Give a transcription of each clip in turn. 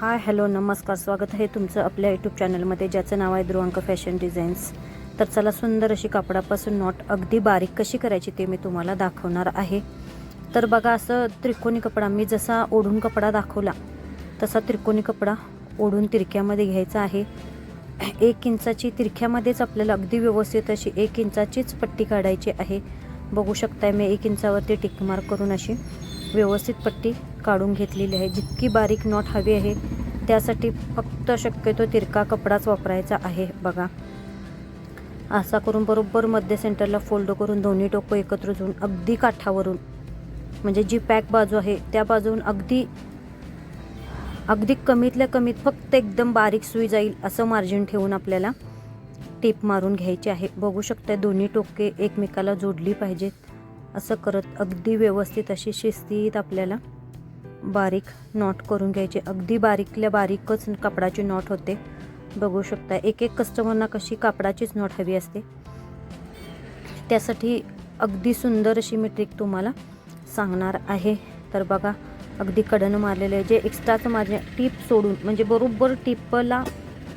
Hi hello नमस्कार. स्वागत आहे तुमचं आपल्या यूट्यूब चॅनलमध्ये ज्याचं नाव आहे ध्रुवांक फॅशन डिझाईन्स तर चला सुंदर अशी कापडापासून नॉट अगदी बारीक कशी करायची ते मी तुम्हाला दाखवणार आहे. तर बघा असं त्रिकोणी कपडा मी जसा ओढून कपडा दाखवला तसा त्रिकोणी कपडा ओढून तिरक्यामध्ये घ्यायचा आहे. एक इंचाची तिरक्यामध्येच आपल्याला अगदी व्यवस्थित अशी एक इंचाचीच पट्टी काढायची आहे. बघू शकताय मी एक इंचावरती टिक मार्क करून अशी. व्यवस्थित पट्टी काढून घेतलेली आहे. जितकी बारीक नॉट हवी आहे त्यासाठी फक्त शक्यतो तिरका कपडाच वापरायचा आहे बघा. असा करून बरोबर मध्य सेंटरला फोल्ड करून दोन्ही टोकं एकत्र जोडून अगदी काठावरून म्हणजे जी पॅक बाजू आहे त्या बाजून अगदी अगदी कमीतल्या कमीत फक्त एकदम बारीक सुई जाईल असं मार्जिन ठेवून आपल्याला टीप मारून घ्यायची आहे. बघू शकता दोन्ही टोके एकमेकाला जोडली पाहिजेत. असं करत अगदी व्यवस्थित अशी शिस्तीत आपल्याला बारीक नॉट करून घ्यायचे. अगदी बारीकल्या बारीकच कापडाची नॉट होते. बघू शकता एक एक कस्टमरना कशी कापडाचीच नॉट हवी असते. त्यासाठी अगदी सुंदर अशी मी ट्रिक तुम्हाला सांगणार आहे. तर बघा अगदी कडनं मारलेलं आहे. जे एक्स्ट्राचं माझे टीप सोडून म्हणजे बरोबर टिपला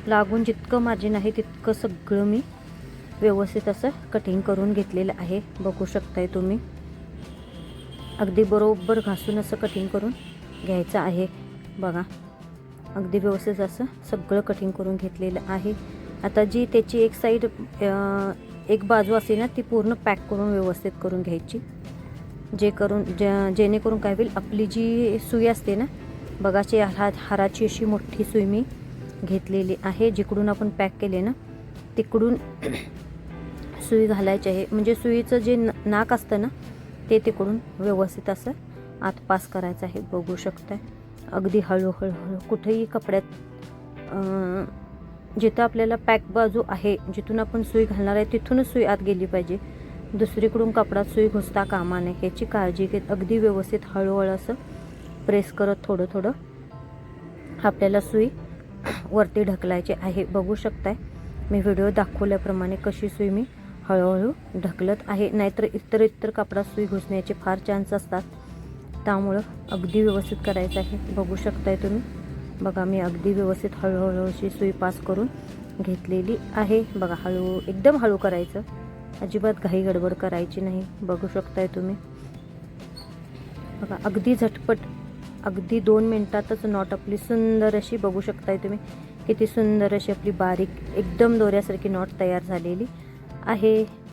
लागून जितकं मार्जिन आहे तितकं सगळं मी व्यवस्थित असं कटिंग करून घेतलेलं आहे. बघू शकताय तुम्ही. अगदी बरोबर घासून असं कटिंग करून घ्यायचं आहे. बघा. अगदी व्यवस्थित असं सगळं कटिंग करून घेतलेलं आहे. आता जी त्याची एक साईड एक बाजू असते ना ती पूर्ण पॅक करून व्यवस्थित करून घ्यायची. जे करून जे जेणेकरून काय होईल आपली जी सुई असते ना बघाची हारा हाराची अशी मोठी सुई मी घेतलेली आहे. जिकडून आपण पॅक केले ना तिकडून सुई घालायची आहे. म्हणजे सुईचं जे न नाक असतं ना ते तिकडून व्यवस्थित असं आत पास करायचं आहे. बघू शकताय. अगदी हळूहळू हळू कुठेही कपड्यात जिथं आपल्याला पॅक बाजू आहे जिथून आपण सुई घालणार आहे तिथूनच सुई आत गेली पाहिजे. दुसरीकडून कपडात सुई घुसता कामा नये. ह्याची काळजी घेत अगदी व्यवस्थित हळूहळू असं प्रेस करत थोडं थोडं आपल्याला सुई वरती ढकलायची आहे. बघू शकताय. मी व्हिडिओ दाखवल्याप्रमाणे कशी सुई मी हळूहळू ढकलत आहे. नाहीतर इतर इतर कापडात सुई घुसण्याचे फार चान्स असतात. त्यामुळं अगदी व्यवस्थित करायचं आहे. बघू शकताय तुम्ही. बघा मी अगदी व्यवस्थित हळूहळू अशी सुई पास करून घेतलेली आहे. बघा हळू एकदम हळू करायचं. अजिबात घाई गडबड करायची नाही. बघू शकताय तुम्ही. बघा अगदी झटपट अगदी दोन मिनटातच नॉट आपली सुंदर अशी बघू शकताय तुम्ही. किती सुंदर अशी आपली बारीक एकदम दोऱ्यासारखी नॉट तयार झालेली. आहे.